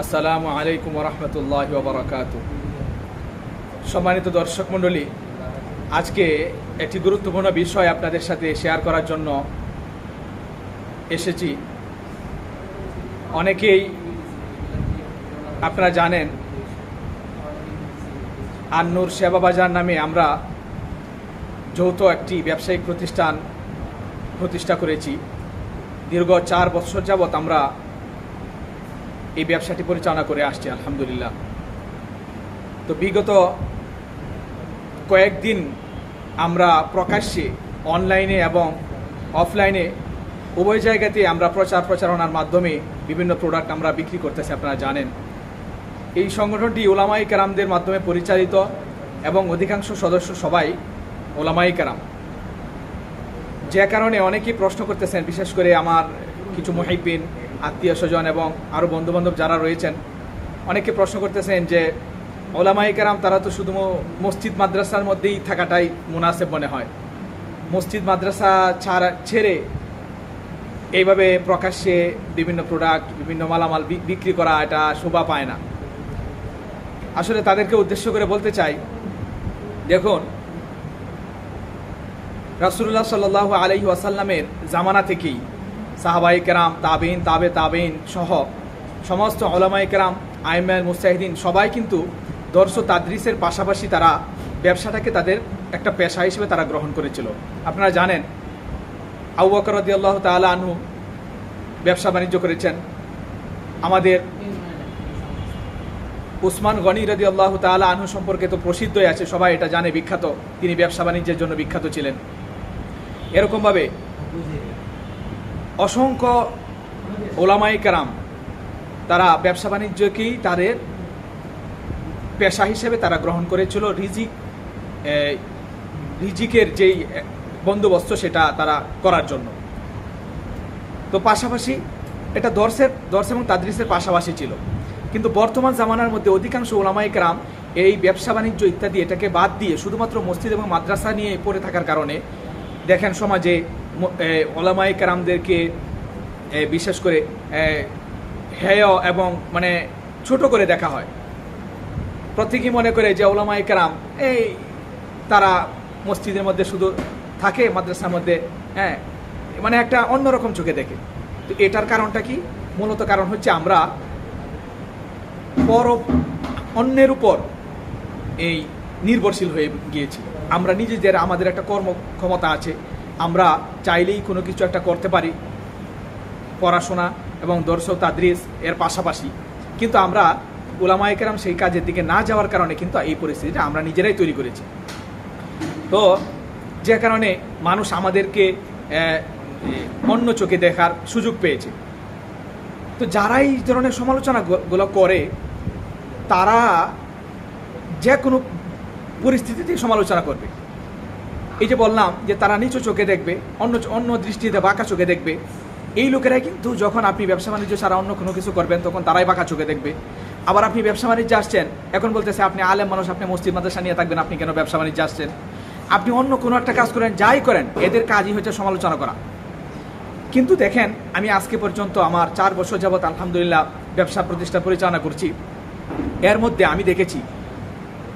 আসসালামু আলাইকুম রহমতুল্লাহ বারকাত সম্মানিত দর্শক মণ্ডলী, আজকে একটি গুরুত্বপূর্ণ বিষয় আপনাদের সাথে শেয়ার করার জন্য এসেছি। অনেকেই আপনারা জানেন, আন্নুর সেবা বাজার নামে আমরা যৌথ একটি ব্যবসায়িক প্রতিষ্ঠান প্রতিষ্ঠা করেছি। দীর্ঘ চার বছর যাবৎ আমরা এই ব্যবসাটি পরিচালনা করে আসছে, আলহামদুলিল্লাহ। তো বিগত কয়েকদিন আমরা প্রকাশ্যে, অনলাইনে এবং অফলাইনে উভয় জায়গাতে আমরা প্রচার প্রচারণার মাধ্যমে বিভিন্ন প্রোডাক্ট আমরা বিক্রি করতেছি, আপনারা জানেন। এই সংগঠনটি ওলামাই কারামদের মাধ্যমে পরিচালিত এবং অধিকাংশ সদস্য সবাই ওলামাই কারাম। যে কারণে অনেকেই প্রশ্ন করতেছেন, বিশেষ করে আমার কিছু মহিবিন আত্মীয় স্বজন এবং আরও বন্ধুবান্ধব যারা রয়েছেন, অনেকে প্রশ্ন করতেছেন যে ওলামাই কারাম তারা তো শুধু মসজিদ মাদ্রাসার মধ্যেই থাকাটাই মুনাসেব মনে হয়। মসজিদ মাদ্রাসা ছাড়া, ছেড়ে এইভাবে প্রকাশ্যে বিভিন্ন প্রোডাক্ট বিভিন্ন মালামাল বিক্রি করা এটা শোভা পায় না। আসলে তাদেরকে উদ্দেশ্য করে বলতে চাই, দেখুন রাসুল্লাহ সাল্লাহ আলহি ওয়াসাল্লামের জামানা থেকেই সাহাবাই কেরাম তাবিন তাবে তাবিন সহ সমস্ত ওলামাই কেরাম আইমাল মুস্তাহিদিন সবাই কিন্তু দর্শ তাদ্রিসের পাশাপাশি তারা ব্যবসাটাকে তাদের একটা পেশা হিসেবে তারা গ্রহণ করেছিল। আপনারা জানেন আউ বকর আল্লাহ তালা আনহু ব্যবসা বাণিজ্য করেছেন। আমাদের উসমান গনি রদি আল্লাহ তালা আনহু সম্পর্কে তো প্রসিদ্ধই আছে, সবাই এটা জানে, বিখ্যাত। তিনি ব্যবসা বাণিজ্যের জন্য বিখ্যাত ছিলেন। এরকমভাবে অসংখ্য ওলামাই কারাম, তারা ব্যবসা বাণিজ্যকেই তাদের পেশা হিসেবে তারা গ্রহণ করেছিল, রিজিক রিজিকের যেই বন্দোবস্ত সেটা তারা করার জন্য। তো পাশাপাশি এটা দর্শের, দর্শ এবং তাদরিসের পাশাপাশি ছিল। কিন্তু বর্তমান জামানার মধ্যে অধিকাংশ ওলামাই কেরাম এই ব্যবসা বাণিজ্য ইত্যাদি এটাকে বাদ দিয়ে শুধুমাত্র মসজিদ এবং মাদ্রাসা নিয়ে পড়ে থাকার কারণে দেখেন সমাজে ওলামাই কারামদেরকে বিশেষ করে হেয় এবং মানে ছোট করে দেখা হয়। প্রত্যেকেই মনে করে যে ওলামাই কারাম, এই, তারা মসজিদের মধ্যে শুধু থাকে, মাদ্রাসার মধ্যে হ্যাঁ মানে একটা অন্যরকম চোখে দেখে। তো এটার কারণটা কি? মূলত কারণ হচ্ছে আমরা পর অন্যের উপর এই নির্ভরশীল হয়ে গিয়েছি। আমরা নিজেদের, আমাদের একটা কর্ম ক্ষমতা আছে। আমরা চাইলেই কোনো কিছু একটা করতে পারি, পড়াশোনা এবং দর্শক তাদ্রিস এর পাশাপাশি। কিন্তু আমরা ওলামায় কেরাম সেই কাজের দিকে না যাওয়ার কারণে কিন্তু এই পরিস্থিতিটা আমরা নিজেরাই তৈরি করেছি। তো যে কারণে মানুষ আমাদেরকে অন্য চোখে দেখার সুযোগ পেয়েছে। তো যারা এই ধরনের সমালোচনাগুলো করে, তারা যে কোনো পরিস্থিতিতে সমালোচনা করবে। এই যে বললাম যে তারা নিচু চোখে দেখবে, অন্য অন্য দৃষ্টিতে বাঁকা চোখে দেখবে, এই লোকেরাই কিন্তু যখন আপনি ব্যবসা বাণিজ্য ছাড়া অন্য কোনো কিছু করবেন, তখন তারাই বাঁকা চোখে দেখবে। আবার আপনি ব্যবসা বাণিজ্যে আসছেন, এখন বলতেছে আপনি আলেম মানুষ, আপনি মসজিদ, মাদ্রাসা নিয়ে থাকবেন, আপনি কেন ব্যবসা বাণিজ্যে আসছেন? আপনি অন্য কোনো একটা কাজ করেন, যাই করেন, এদের কাজই হচ্ছে সমালোচনা করা। কিন্তু দেখেন, আমি আজকে পর্যন্ত আমার চার বছর যাবৎ আলহামদুলিল্লাহ ব্যবসা প্রতিষ্ঠা পরিচালনা করছি। এর মধ্যে আমি দেখেছি,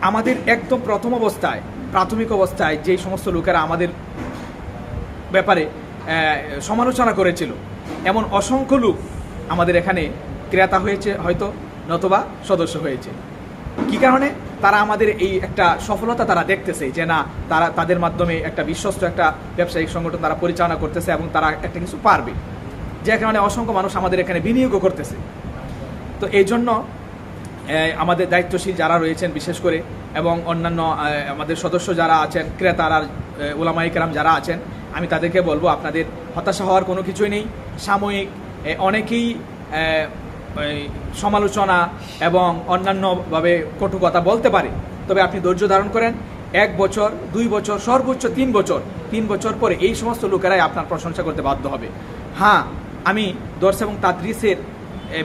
আমাদের একদম প্রথম অবস্থায় প্রাথমিক অবস্থায় যেই সমস্ত লোকেরা আমাদের ব্যাপারে সমালোচনা করেছিল, এমন অসংখ্য লোক আমাদের এখানে ক্রেতা হয়েছে, হয়তো নতবা সদস্য হয়েছে। কি কারণে? তারা আমাদের এই একটা সফলতা তারা দেখতেছে যে না, তারা তাদের মাধ্যমে একটা বিশ্বস্ত একটা ব্যবসায়িক সংগঠন তারা পরিচালনা করতেছে এবং তারা একটা কিছু পারবে। যে কারণে অসংখ্য মানুষ আমাদের এখানে বিনিয়োগও করতেছে। তো এই জন্য আমাদের দায়িত্বশীল যারা রয়েছেন বিশেষ করে এবং অন্যান্য আমাদের সদস্য যারা আছেন ক্রেতারা ওলামাই কেরাম যারা আছেন আমি তাদেরকে বলব আপনাদের হতাশা হওয়ার কোনো কিছুই নেই। সাময়িক অনেকেই সমালোচনা এবং অন্যান্যভাবে কটু কথা বলতে পারে। তবে আপনি ধৈর্য ধারণ করেন এক বছর দুই বছর সর্বোচ্চ তিন বছর তিন বছর পরে এই সমস্ত লোকেরাই আপনার প্রশংসা করতে বাধ্য হবে। হ্যাঁ আমি দর্শ এবং তাদ্রিসের এ,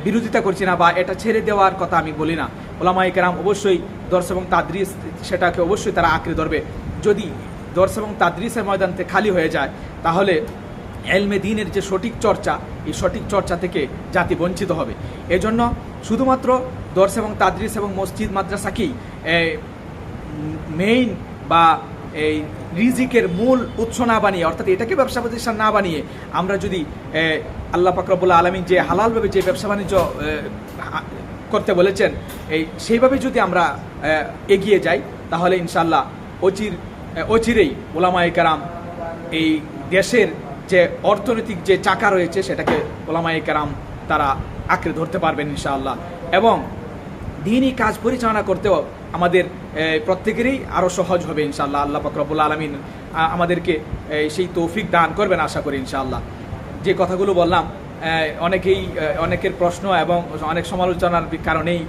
বিরোধিতা করছি না বা এটা ছেড়ে দেওয়ার কথা আমি বলি না। ওলামাই কেরাম অবশ্যই দর্শ এবং তাদ্রিস সেটাকে অবশ্যই তারা আঁকড়ে ধরবে। যদি দর্শ এবং তাদ্রিসের ময়দানতে খালি হয়ে যায়, তাহলে এলমে দিনের যে সঠিক চর্চা, এই সঠিক চর্চা থেকে জাতি বঞ্চিত হবে। এজন্য শুধুমাত্র দর্শ এবং তাদরিস এবং মসজিদ মাদ্রাসাকেই মেইন বা এই রিজিকের মূল উৎস না বানিয়ে, অর্থাৎ এটাকে ব্যবসা প্রতিষ্ঠান না বানিয়ে, আমরা যদি আল্লাহ ফাকরাবুল্লাহ আলমিন যে হালালভাবে যে ব্যবসা বাণিজ্য করতে বলেছেন, এই, সেইভাবে যদি আমরা এগিয়ে যাই, তাহলে ইনশাল্লাহ অচির অচিরেই ওলামায়ে কারাম এই দেশের যে অর্থনৈতিক যে চাকা রয়েছে, সেটাকে ওলামায়ে কারাম তারা আঁকড়ে ধরতে পারবেন ইনশাআল্লাহ। এবং দিনই কাজ পরিচালনা করতেও আমাদের প্রত্যেকেরই আরও সহজ হবে ইনশাআল্লাহ। আল্লাহ ফকরবুল্লা আলমিন আমাদেরকে সেই তৌফিক দান করবেন আশা করি ইনশাআল্লাহ। যে কথাগুলো বললাম অনেকেই অনেকের প্রশ্ন এবং অনেক সমালোচনার কারণেই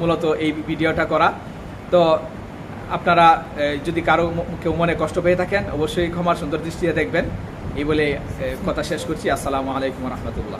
মূলত এই ভিডিওটা করা। তো আপনারা যদি কারও কেউ মনে কষ্ট পেয়ে থাকেন, অবশ্যই ক্ষমার সুন্দর দৃষ্টিতে দেখবেন। এই বলে কথা শেষ করছি। আসসালামু আলাইকুম রহমতুল্লাহ।